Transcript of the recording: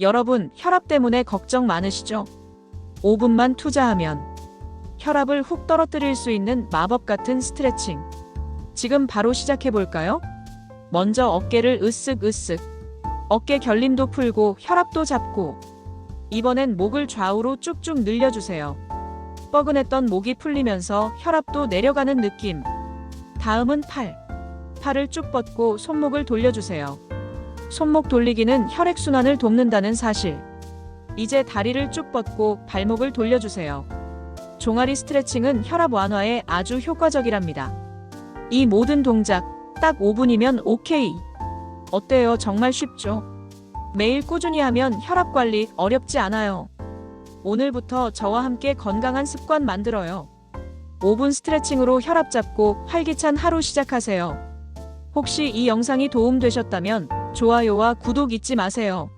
여러분, 혈압 때문에 걱정 많으시죠? 5분만 투자하면 혈압을 훅 떨어뜨릴 수 있는 마법 같은 스트레칭. 지금 바로 시작해 볼까요? 먼저 어깨를 으쓱으쓱. 어깨 결림도 풀고 혈압도 잡고. 이번엔 목을 좌우로 쭉쭉 늘려주세요. 뻐근했던 목이 풀리면서 혈압도 내려가는 느낌. 다음은 팔. 팔을 쭉 뻗고 손목을 돌려주세요. 손목 돌리기는 혈액순환을 돕는다는 사실. 이제 다리를 쭉 뻗고 발목을 돌려주세요. 종아리 스트레칭은 혈압 완화에 아주 효과적이랍니다. 이 모든 동작 딱 5분이면 오케이. 어때요? 정말 쉽죠? 매일 꾸준히 하면 혈압 관리 어렵지 않아요. 오늘부터 저와 함께 건강한 습관 만들어요. 5분 스트레칭으로 혈압 잡고 활기찬 하루 시작하세요. 혹시 이 영상이 도움되셨다면 좋아요와 구독 잊지 마세요.